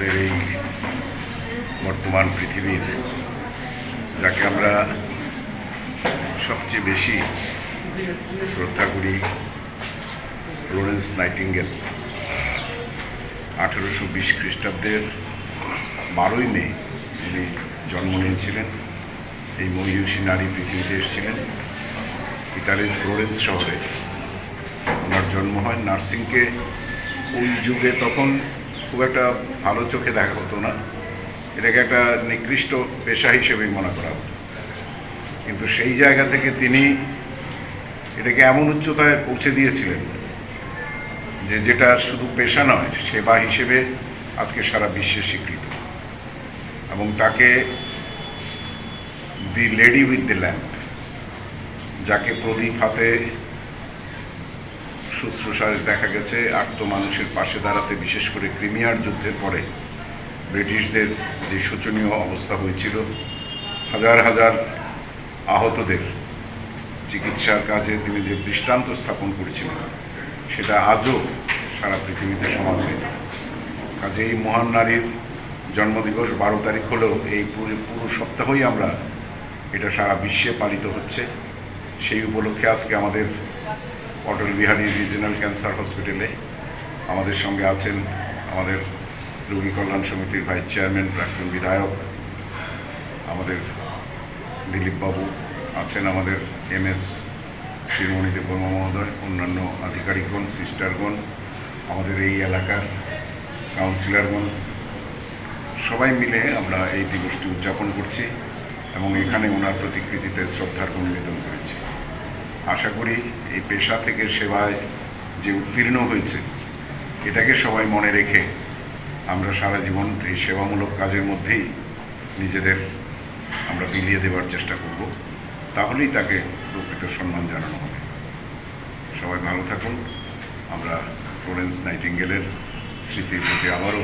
আমাদের এই বর্তমান পৃথিবীর, যাকে আমরা সবচেয়ে বেশি শ্রদ্ধা করি ফ্লোরেন্স নাইটিঙ্গেল আঠেরোশো বিশ খ্রিস্টাব্দের বারোই মে উনি জন্ম নিয়েছিলেন। এই মহিষী নারী পৃথিবীতে এসেছিলেন। ইতালির ফ্লোরেন্স শহরে। ওনার জন্ম হয় নার্সিংকে। ওই যুগে তখন খুব একটা ভালো চোখে দেখা হতো না। এটাকে একটা নিকৃষ্ট পেশা হিসেবেই মনে করা হতো। কিন্তু সেই জায়গা থেকে তিনি এটাকে এমন উচ্চতায় পৌঁছে দিয়েছিলেন যে যেটা শুধু পেশা নয়, সেবা হিসেবে আজকে সারা বিশ্বে স্বীকৃত। এবং তাকে the lady with the lamp, যাকে প্রদীপ হাতে শুশ্রূষায় দেখা গেছে আত্ম মানুষের পাশে দাঁড়াতে, বিশেষ করে ক্রিমিয়ার যুদ্ধের পরে। ব্রিটিশদের যে শোচনীয় অবস্থা হয়েছিল, হাজার হাজার আহতদের চিকিৎসার কাজে তিনি যে দৃষ্টান্ত স্থাপন করেছিলেন, সেটা আজও সারা পৃথিবীতে সমাদৃত। কাজে এই মহান নারীর জন্মদিবস বারো তারিখ হলেও এই পুরো সপ্তাহই আমরা এটা সারা বিশ্বে পালিত হচ্ছে। সেই উপলক্ষে আজকে আমাদের অটল বিহারী রিজিনাল ক্যান্সার হসপিটালে আমাদের সঙ্গে আছেন আমাদের রোগী কল্যাণ সমিতির ভাইস চেয়ারম্যান, প্রাক্তন বিধায়ক, আমাদের দিলীপবাবু আছেন আমাদের এম এস শিরোমণি দেববর্মা মহোদয়, অন্যান্য আধিকারিকগণ, সিস্টারগণ, আমাদের এই এলাকার কাউন্সিলরগণ। সবাই মিলে আমরা এই দিবসটি উদযাপন করছি এবং এখানে ওনার প্রতিকৃতিতে শ্রদ্ধার নিবেদন করেছি। আশা করি এই পেশা থেকে সেবায় যে উত্তীর্ণ হয়েছে, এটাকে সবাই মনে রেখে আমরা সারা জীবন এই সেবামূলক কাজের মধ্যেই নিজেদের আমরা বিলিয়ে দেওয়ার চেষ্টা করব। তাহলেই তাকে প্রকৃত সম্মান জানানো হবে। সবাই ভালো থাকুন। আমরা ফ্লোরেন্স নাইটিঙ্গেলের স্মৃতির প্রতি আবারও